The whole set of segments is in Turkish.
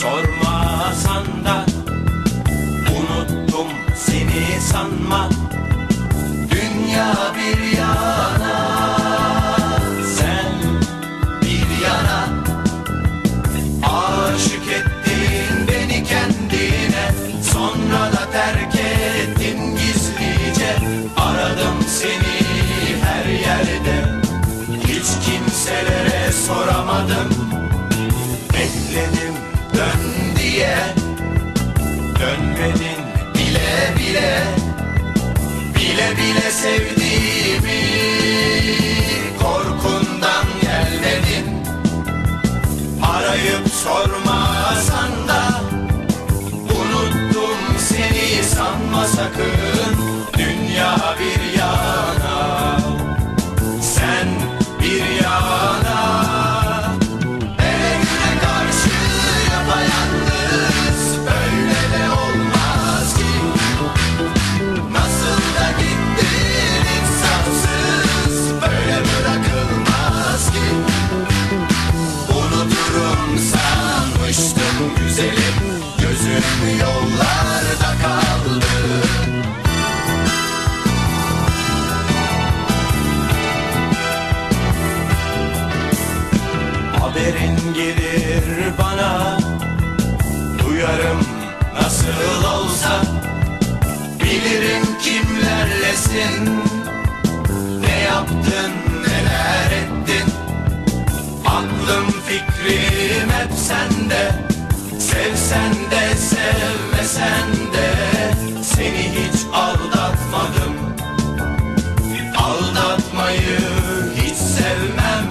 sormasan da Unuttum seni sanma. Dünya bir yana Sen bir yana. Aşık ettin beni kendine Sonra da terk ettin gizlice. Aradım seni her yerde Hiç kimselere soramadım Bekledim dön diye. Dönmedin bile bile Bile bile sevdiğimi güzelim Gözüm yollarda kaldı. Haberin gelir bana Duyarım nasıl olsa. Bilirim kimlerlesin Ne yaptın neler ettin. Aklım fikrim hep sende Sevsen de sevmesen de Seni hiç aldatmadım. Aldatmayı hiç sevmem.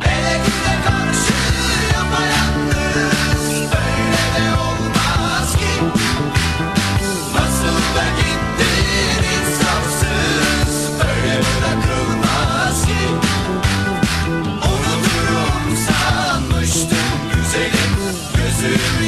Hele güne karşı yapayalnız de olmaz ki. Nasıl da gittin insafsız Böyle bırakılmaz ki. Unuturum sanmıştım güzelim gözüm